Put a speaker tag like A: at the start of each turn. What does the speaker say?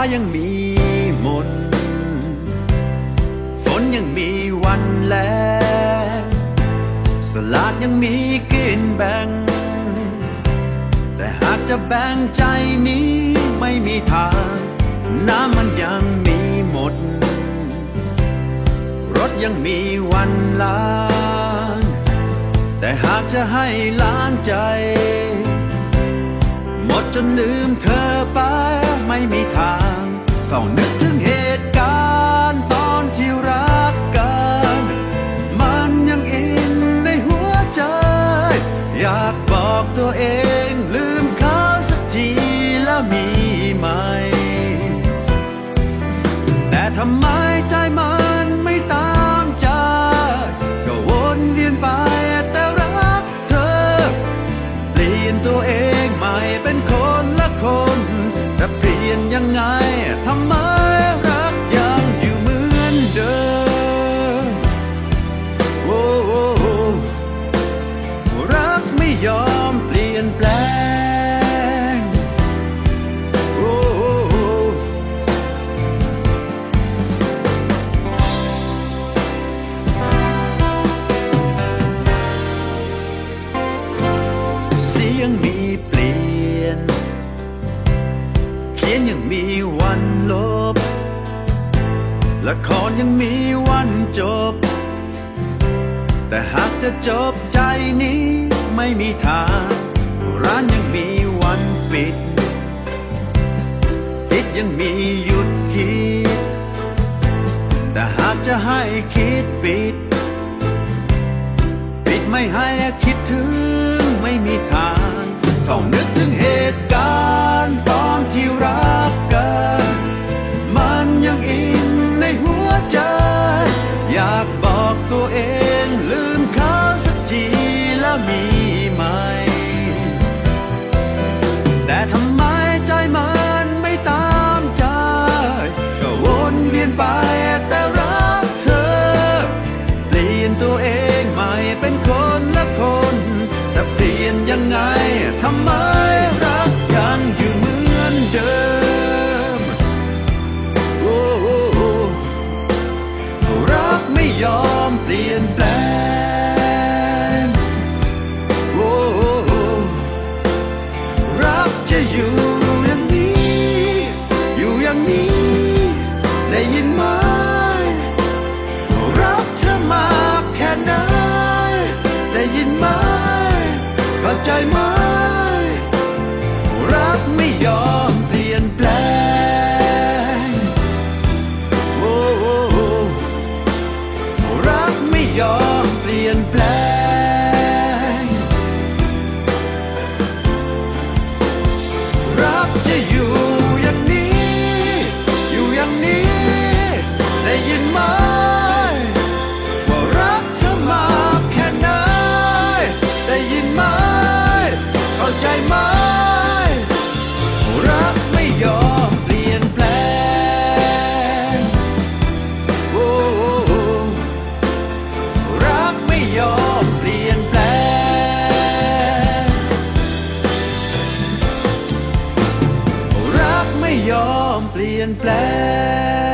A: ฟ้ายังมีมน ฝนยังมีวันแลสลากยังมีกินแบ่ง แต่หากจะแบ่งใจนี้ไม่มีทาง น้ำมันยังมีหมด รถยังมีวันล้าง แต่หากจะให้ล้างใจหมดจนลืมเธอไปไม่มีทาง ต้องนึกถึงเหตุการณ์ตอนที่รักกัน มันยังอินในหัวใจ อยากบอกตัวเองลืมเขาสักทีแล้วมีไหม แต่ทำไมใจมันไม่ตามใจ ก็วนเวียนไปแต่รักเธอเปลี่ยนตัวเองใหม่เป็นคนละคนแต่เปลี่ยน ยังไงทำไม ละครยังมีวันจบ แต่หากจะจบใจนี้ไม่มีทาง ร้านยังมีวันปิดคิดยังมีหยุดคิด แต่หากจะให้คิดปิด ปิดไม่ให้คิดถึงไม่มีทางต้องนึกถึง เองลืมเขาสักทีแล้วมีไหม แต่ทำไมใจมันไม่ตามใจ ก็วนเวียนไปแต่รักเธอ เปลี่ยนตัวเองใหม่เป็นคนละคน แต่เปลี่ยนยังไงทำไม ลี่ยนแปลงโอ้รักจะอยู่อย่างนี้ อยู่อย่างนี้ ได้ยินไหมรักเธอมากแค่ไหนได้ยินไหมเข้าใจไหมรักไม่ยอมเปลี่ยนแปลง เปลี่ยนแปลง